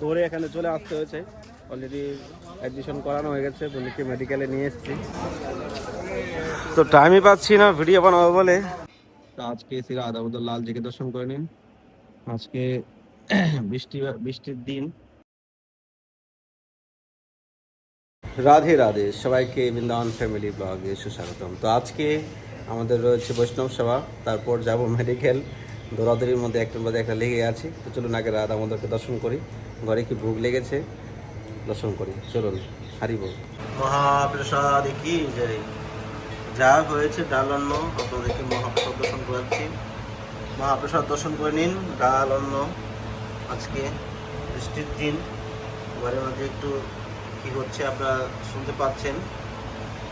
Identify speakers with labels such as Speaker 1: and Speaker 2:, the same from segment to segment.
Speaker 1: দৌড়ে এখানে চলে আসতে হয়েছে। অলরেডি অ্যাডমিশন করানো হয়ে গেছে বোনকে মেডিকেলে নিয়ে এসেছি। তো টাইমই পাচ্ছি না ভিডিও বানাবো বলে। তো আজকে শ্রী রাধাবুদুল লালজিকে দর্শন করে নিন। আজকে বৃষ্টি বৃষ্টির দিন। রাধে রাধে। সবাইকে বৃন্দাবন ফ্যামিলি ব্লগে সুস্বাগতম। তো আজকে আমাদের রয়েছে বৈষ্ণব সেবা তারপর যাব মেডিকেল দৌড়াদৌড়ির মধ্যে একটার মধ্যে একটা লেগে আছি। তো চলুন আগে রাধা আমাদেরকে দর্শন করি। ঘরে কি ভোগ লেগেছে? দর্শন করি। চলুন হারিব মহাপ্রসাদ কি যা? হয়েছে ডাল অন্ন আপনাদেরকে মহাপ্রসাদ দর্শন করাচ্ছি। মহাপ্রসাদ দর্শন করে নিন ডাল অন্ন আজকে বৃষ্টির দিন, ঘরের মধ্যে একটু কি হচ্ছে আপনারা শুনতে পাচ্ছেন?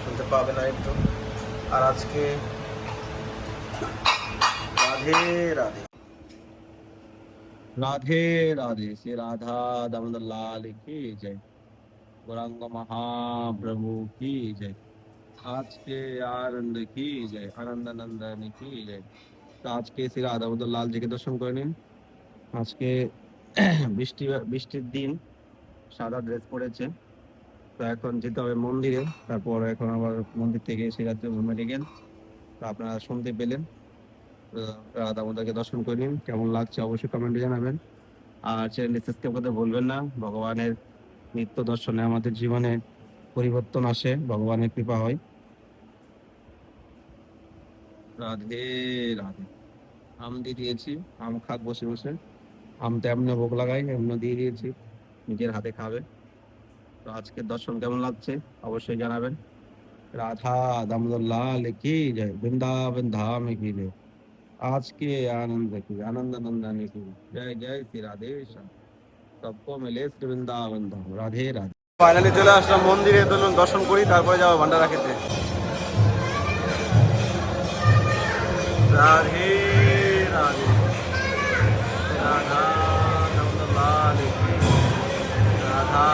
Speaker 1: শুনতে পাবেন আর একটু আর আজকে রাধে রাধে। রাধে রাধে, শ্রী রাধা দামোদর লাল কি জয়। গৌরাঙ্গ মহাপ্রভু কি জয়। আজকে আনন্দ কি জয় আনন্দ নন্দন কি জয়। তো আজকে শ্রী রাধা দামোদর লালজিকে দর্শন করে নিন। আজকে বৃষ্টি, বৃষ্টির দিন, সাদা ড্রেস পরেছে। তো এখন যেতে হবে মন্দিরে, তারপর এখন আবার মন্দির থেকে এসে যাচ্ছে মেডিকেল তো আপনারা শুনতে পেলেন। রাধা দর্শন করে। কেমন লাগছে অবশ্যই কমেন্টে জানাবেন। আর চ্যানেলটি সাবস্ক্রাইব করতে ভুলবেন না। ভগবানের নিত্য দর্শনে আমাদের জীবনে পরিবর্তন আসে। ভগবানের কৃপা হয়। রাধে রাধে। আম দিয়ে দিয়েছি। আম খাক বসে বসে। আম তো এমনি ভোগ লাগাই এমনি দিয়ে দিয়েছি। নিজের হাতে খাবে। তো আজকের দর্শন কেমন লাগছে অবশ্যই জানাবেন। রাধা দামোদর লাল কি জয়? বৃন্দাবন ধাম কি জয়? আজকে आनंद की आनंद नंदन की जय जय श्री राधे श्याम सबको मिले श्री वृंदावन धाम राधे राधे ফাইনালি চলে আসলাম মন্দিরে ধরুন দর্শন করি তারপরে যাবো ভান্ডারা খেতে রাধে রাধে রাধা দামোদর লাল কি রাধা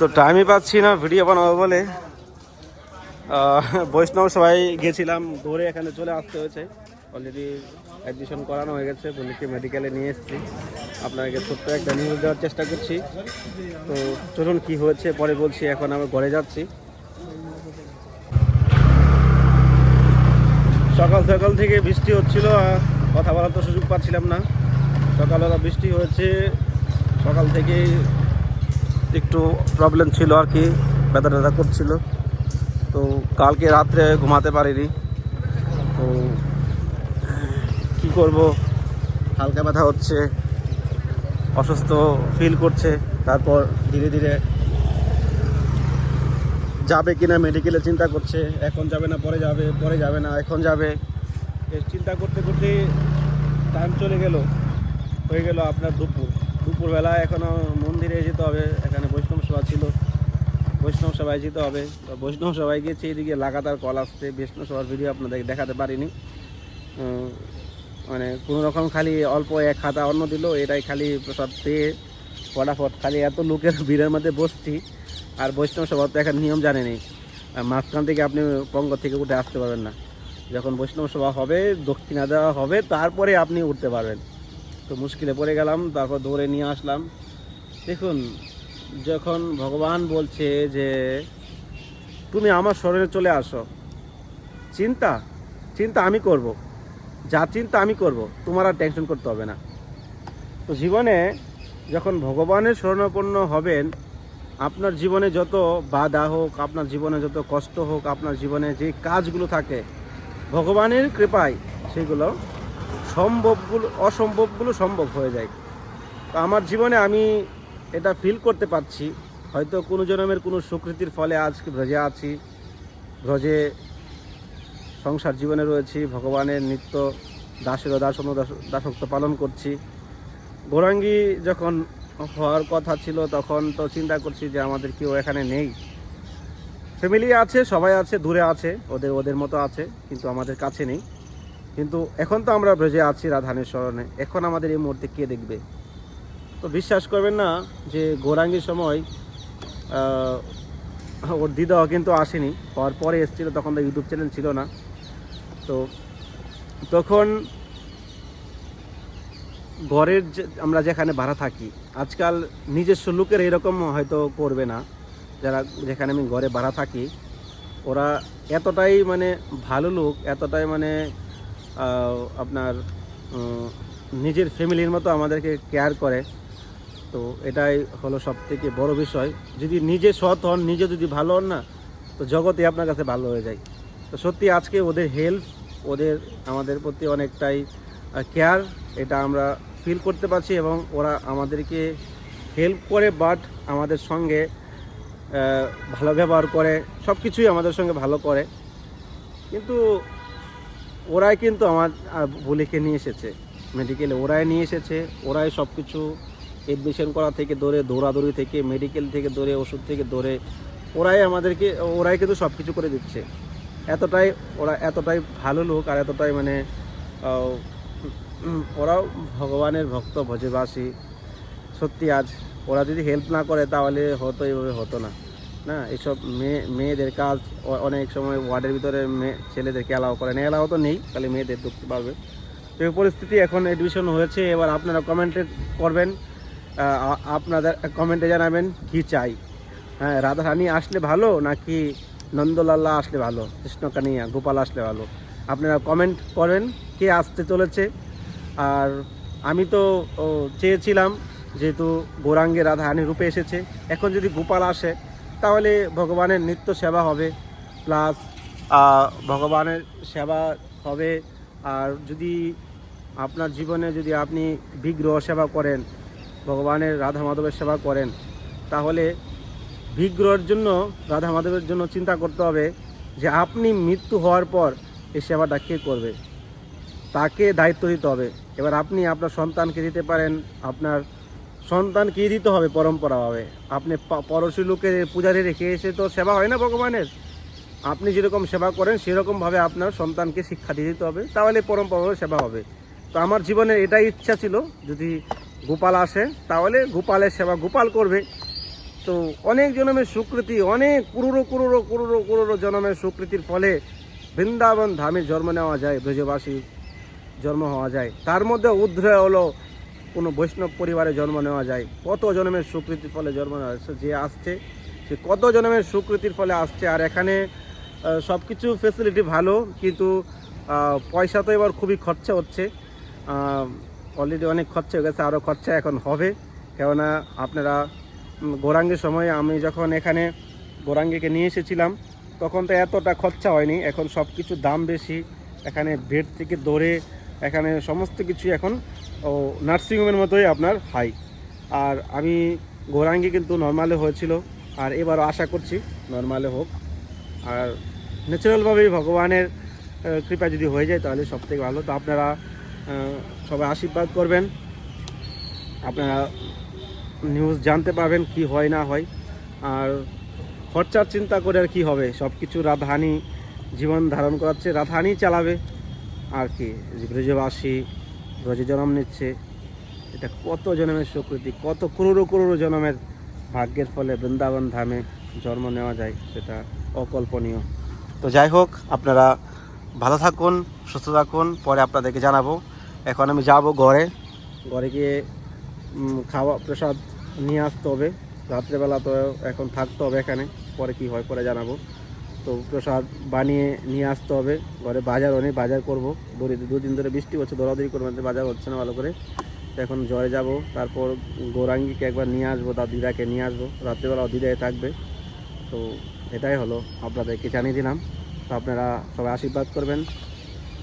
Speaker 1: তো টাইমই পাচ্ছি না ভিডিও বানাবো বলে। বৈষ্ণব সবাই গেছিলাম, দৌড়ে এখানে চলে আসতে হয়েছে। অলরেডি অ্যাডমিশন করানো হয়ে গেছে বোনকে মেডিকেলে নিয়ে এসেছি। আপনাকে ছোট্ট একটা নিউজ দেওয়ার চেষ্টা করছি। তো চলুন কি হয়েছে, পরে বলছি, এখন আমি ঘরে যাচ্ছি। সকাল সকাল থেকে বৃষ্টি হচ্ছিল কথা বলার তো সুযোগ পাচ্ছিলাম না। সকালবেলা বৃষ্টি হয়েছে, সকাল থেকেই একটু প্রবলেম ছিল আর কি ব্যথা ট্যাথা করছিল তো কালকে রাত্রে ঘুমাতে পারিনি। তো কি করব? হালকা ব্যথা হচ্ছে, অসুস্থ ফিল করছে। তারপর ধীরে ধীরে যাবে কিনা মেডিকেলে চিন্তা করছে, এখন যাবে না, পরে যাবে পরে যাবে না, এখন যাবে। চিন্তা করতে করতে টাইম চলে গেল, হয়ে গেল আপনার দুপুর। দুপুরবেলা এখনও মন্দিরে যেতে হবে, এখানে বৈষ্ণব সভা ছিল। বৈষ্ণব সভায় যেতে হবে। তো বৈষ্ণব সভায় গিয়েছে, এদিকে লাগাতার কল আসছে। বৈষ্ণব সভার ভিডিও আপনাদের দেখাতে পারিনি। মানে কোনো রকম খালি অল্প এক খাতা অন্ন দিল, এটাই খালি প্রসাদ পেয়ে ফটাফট খালি এত লোকের ভিড়ের মধ্যে বসছি। আর বৈষ্ণব সভা তো এখন নিয়ম জানেনি মাঝখান থেকে আপনি পঙ্গ থেকে উঠে আসতে পারবেন না। যখন বৈষ্ণব সভা হবে, দক্ষিণা দেওয়া হবে, তারপরে আপনি উঠতে পারবেন। তো মুশকিলে পড়ে গেলাম, তারপর দৌড়ে নিয়ে আসলাম। দেখুন, যখন ভগবান বলছে যে, তুমি আমার শরীরে চলে আসো। চিন্তা চিন্তা আমি করব। যা চিন্তা আমি করব, তোমার আর টেনশন করতে হবে না। তো জীবনে যখন ভগবানের শরণাপন্ন হবেন, আপনার জীবনে যত বাধা হোক, আপনার জীবনে যত কষ্ট হোক, আপনার জীবনে যে কাজগুলো থাকে, ভগবানের কৃপায় সেগুলো সম্ভবগুলো, অসম্ভবগুলো সম্ভব হয়ে যায়। তো আমার জীবনে আমি এটা ফিল করতে পারছি। হয়তো কোনো জনমের কোনো সুকৃতির ফলে আজকে ব্রজে আছি। ব্রজে সংসার জীবনে রয়েছি, ভগবানের নিত্য দাসের দাসন দাসত্ব পালন করছি। গৌরাঙ্গী যখন হওয়ার কথা ছিল, তখন তো চিন্তা করছি যে আমাদের কেউ এখানে নেই। ফ্যামিলি আছে, সবাই আছে, দূরে আছে, ওদের ওদের মতো আছে, কিন্তু আমাদের কাছে নেই। কিন্তু এখন তো আমরা ভেজে আছি রাধানের স্মরণে। এখন আমাদের এই মুহূর্তে কে দেখবে? তো বিশ্বাস করবেন না যে গৌরাঙ্গীর সময় ওর দিদাও কিন্তু আসেনি। হওয়ার পরে এসেছিল, তখন তো ইউটিউব চ্যানেল ছিল না। তো তখন ঘরের যে, আমরা যেখানে ভাড়া থাকি, আজকাল নিজস্ব লোকের এরকম হয়তো করবে না। যারা যেখানে আমি ঘরে ভাড়া থাকি, ওরা এতটাই মানে ভালো লোক, এতটাই মানে আপনার নিজের ফ্যামিলির মতো আমাদেরকে কেয়ার করে। তো এটাই হলো সব থেকে বড় বিষয়। যদি নিজে সৎ হন, নিজে যদি ভালো হন না, তো জগতে আপনার কাছে ভালো হয়ে যায়। তো সত্যি আজকে ওদের হেল্প ওদের, আমাদের প্রতি অনেকটাই কেয়ার এটা আমরা ফিল করতে পারছি এবং ওরা আমাদেরকে হেল্প করে বাট আমাদের সঙ্গে ভালো ব্যবহার করে সব কিছুই আমাদের সঙ্গে ভালো করে। কিন্তু ওরাই কিন্তু আমার বুলিকে নিয়ে এসেছে। মেডিকেলে ওরাই নিয়ে এসেছে, ওরাই সব কিছু এডমিশন করা থেকে ধরে, দৌড়াদৌড়ি থেকে মেডিকেল থেকে ধরে, ওষুধ থেকে ধরে, ওরাই আমাদেরকে, ওরাই কিন্তু সব কিছু করে দিচ্ছে। এতটাই ওরা, এতটাই ভালো লোক আর এতটাই মানে ওরাও ভগবানের ভক্ত, ভজবাসী। সত্যি আজ ওরা যদি হেল্প না করে তাহলে হতো এইভাবে হতো না। না এইসব মেয়ে, মেয়েদের কাজ অনেক সময় ওয়ার্ডের ভিতরে মেয়ে, ছেলেদেরকে অ্যালাউ করে না। অ্যালাউ তো নেই, খালি মেয়েদের ঢুকতে পারবে। তো এই পরিস্থিতি এখন এডমিশন হয়েছে, এবার আপনারা কমেন্টে করবেন আপনাদের কমেন্টে জানাবেন, কি চাই? হ্যাঁ রাধারানী আসলে ভালো, নাকি নন্দলাল্লা আসলে ভালো, কৃষ্ণকানিয়া, গোপাল আসলে ভালো? আপনারা কমেন্ট করেন, কে আসতে চলেছে? আর আমি তো চেয়েছিলাম, যেহেতু গৌরাঙ্গে রাধারানী রূপে এসেছে, এখন যদি গোপাল আসে তাহলে ভগবানের নিত্য সেবা হবে প্লাস ভগবানের সেবা হবে। আর যদি আপনার জীবনে যদি আপনি বিগ্রহ সেবা করেন, ভগবানের রাধা মাধবের সেবা করেন, তাহলে বিগ্রহের জন্য, রাধা মাধবের জন্য চিন্তা করতে হবে যে আপনি মৃত্যু হওয়ার পর এই সেবাটা কে করবে? তাকে দায়িত্ব দিতে হবে। এবার আপনি আপনার সন্তানকে দিতে পারেন, আপনার সন্তানকে দিতে হবে পরম্পরাভাবে? আপনি পা- পড়শি লোকের পূজারি রেখে এসে তো সেবা হয় না ভগবানের? আপনি যেরকম সেবা করেন, সেরকমভাবে আপনার সন্তানকে শিক্ষা দিয়ে দিতে হবে, তাহলে পরম্পরাভাবে সেবা হবে। তো আমার জীবনে এটাই ইচ্ছা ছিল, যদি গোপাল আসে, তাহলে গোপালের সেবা গোপাল করবে। তো অনেক জনমের স্বীকৃতি অনেক কুরুরো কুরুরো কুরুরো কুরুরো জনমের স্বীকৃতির ফলে বৃন্দাবন ধামে জন্ম নেওয়া যায় ব্রজবাসী জন্ম হওয়া যায়। তার মধ্যে উদ্রে হলো কোনো বৈষ্ণব পরিবারে জন্ম নেওয়া যায়, কত জন্মের স্বীকৃতির ফলে জন্ম নেওয়া। যে আসছে, সে কত জন্মের স্বীকৃতির ফলে আসছে, আর এখানে সব কিছু ফেসিলিটি ভালো, কিন্তু পয়সা তো এবার খুবই খরচা হচ্ছে অলরেডি অনেক খরচা হয়ে গেছে আরও খরচা এখন হবে কেননা আপনারা গৌরাঙ্গের সময় আমি যখন এখানে গৌরাঙ্গীকে নিয়ে এসেছিলাম, তখন তো এতটা খরচা হয়নি, এখন সব কিছু দাম বেশি এখানে বেড থেকে দৌড়ে এখানে সমস্ত কিছু এখন, ও নার্সিংহোমের মতোই আপনার হাই আর আমি গৌরাঙ্গী কিন্তু নর্মালে হয়েছিল, আর এবারও আশা করছি নর্মালে হোক। আর ন্যাচারালভাবেই ভগবানের কৃপা যদি হয়ে যায় তাহলে সব থেকে ভালো। তো আপনারা সবাই আশীর্বাদ করবেন। আপনারা নিউজ জানতে পারবেন কি হয় না হয়। আর খরচার চিন্তা করে আর কি হবে? সব কিছু রাধানি জীবন ধারণ করাচ্ছে। রাধানি চালাবে। আর কি যে ব্রজবাসী ব্রজে জন্ম নিচ্ছে এটা কত জন্মের স্বীকৃতি কত করোড়ো করোড়ো জন্মের ভাগ্যের ফলে বৃন্দাবন ধামে জন্ম নেওয়া যায় সেটা অকল্পনীয়। তো যাই হোক আপনারা ভালো থাকুন সুস্থ থাকুন পরে আপনাদেরকে জানাব। এখন আমি যাব ঘরে। ঘরে গিয়ে খাওয়া প্রসাদ নিয়ে আসতে হবে। রাত্রেবেলা তো এখন থাকতে হবে এখানে পরে কি হয় পরে জানাব। তো প্রসাদ বানিয়ে নিয়ে আসতে হবে। ঘরে বাজার অনেক বাজার করব। দড়ি- দুদিন ধরে বৃষ্টি হচ্ছে, দৌড়াদৌড়ি করব বাজার হচ্ছে না ভালো করে। এখন জ্বরে যাব, তারপর গৌরাঙ্গীকে একবার নিয়ে আসব, তার দিদাকে নিয়ে আসব। রাত্রেবেলাও দিদায় থাকবে। তো এটাই হলো আপনাদেরকে জানিয়ে দিলাম। তো আপনারা সবাই আশীর্বাদ করবেন,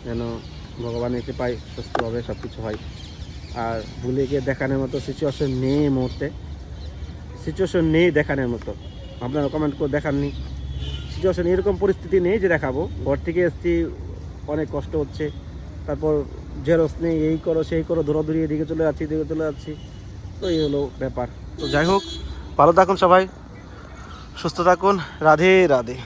Speaker 1: যেন ভগবানের কৃপায় সুস্থভাবে সব কিছু হয়। আর ভুলে গিয়ে দেখানোর মতো সিচুয়েশন নেই মুহূর্তে। সিচুয়েশন নেই দেখানোর মতো। আপনারা কমেন্ট করে দেখাননি। সিচুয়েশন এরকম পরিস্থিতি নেই যে দেখাবো। ঘর থেকে এসছি, অনেক কষ্ট হচ্ছে। তারপর জেরস নেই, এই করো, সেই করো দৌড়াদৌড়ি এদিকে চলে যাচ্ছি, এদিকে চলে তো তো এই হলো ব্যাপার। তো যাই হোক, ভালো থাকুন সবাই। সুস্থ থাকুন। রাধে রাধে।